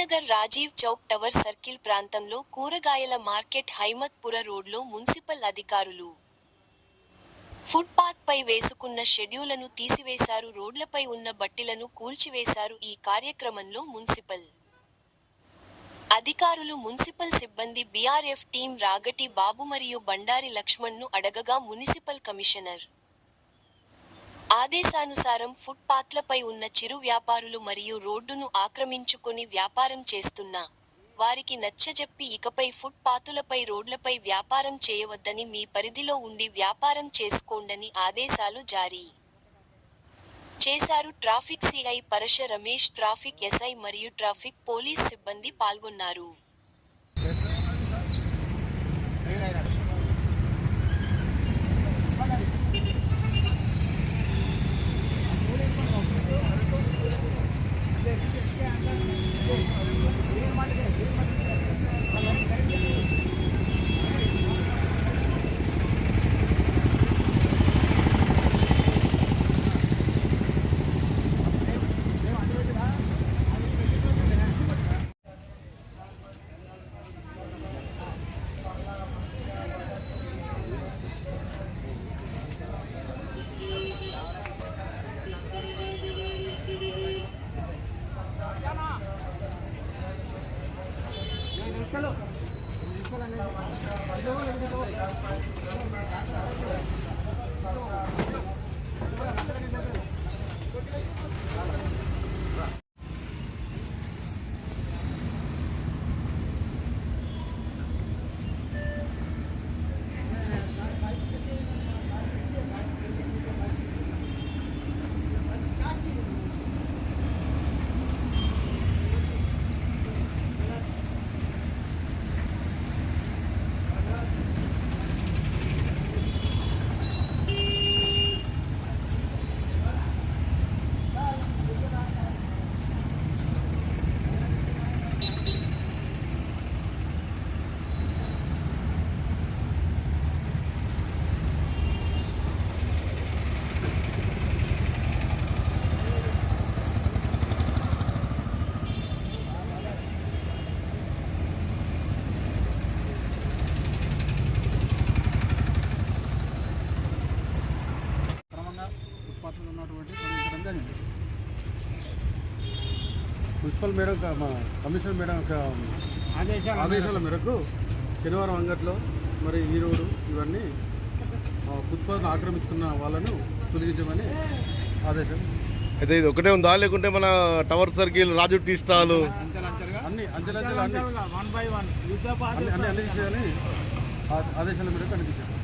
Karimnagar Rajiv Chowk tower circle ప్రాంతంలో కూరగాయల market హైమత్పుర రోడ్లో మున్సిపల్ అధికారులు. ఫుట్పాత్ పై వేసుకున్న షెడ్యూలను తీసివేశారు రోడ్లపై ఉన్న బట్టిలను కూల్చివేశారు ఈ కార్యక్రమంలో మున్సిపల్ అధికారులు. మున్సిపల్ సిబ్బంది బీఆర్ఎఫ్ టీం రాగటి బాబు మరియు బండారి లక్ష్మణ్ను అడగగా మున్సిపల్ కమిషనర్ ఆదేశానుసారం ఫుట్పాత్లపై ఉన్న చిరు వ్యాపారులు మరియు రోడ్డును ఆక్రమించుకొని వ్యాపారం చేస్తున్న వారికి నచ్చజెప్పి ఇకపై ఫుట్పాతులపై రోడ్లపై వ్యాపారం చేయవద్దని మీ పరిధిలో ఉండి వ్యాపారం చేసుకోండని ఆదేశాలు జారీ చేశారు. Traffic CI Parasa Ramesh traffic SI మరియు ట్రాఫిక్ పోలీస్ సిబ్బంది పాల్గొన్నారు. Thank you. మున్సిపల్ మేడం క- మా కమిషనర్ మేడం యొక్క ఆదేశాల మేరకు. శనివారం అంగట్లో మరి ఈ రోడ్డు ఇవన్నీ ఆ, ఫుట్పాత్ను ఆక్రమించుకున్న వాళ్ళను తొలగించమని ఆదేశం. అయితే ఇది ఒకటే ఉందా? లేకుంటే మన tower circle Raju tea stall? అన్ని అంచెలంచెలు అన్ని. అన్ని ఆ- ఆదేశాల మేరకు అన్ని తీసేస్తాం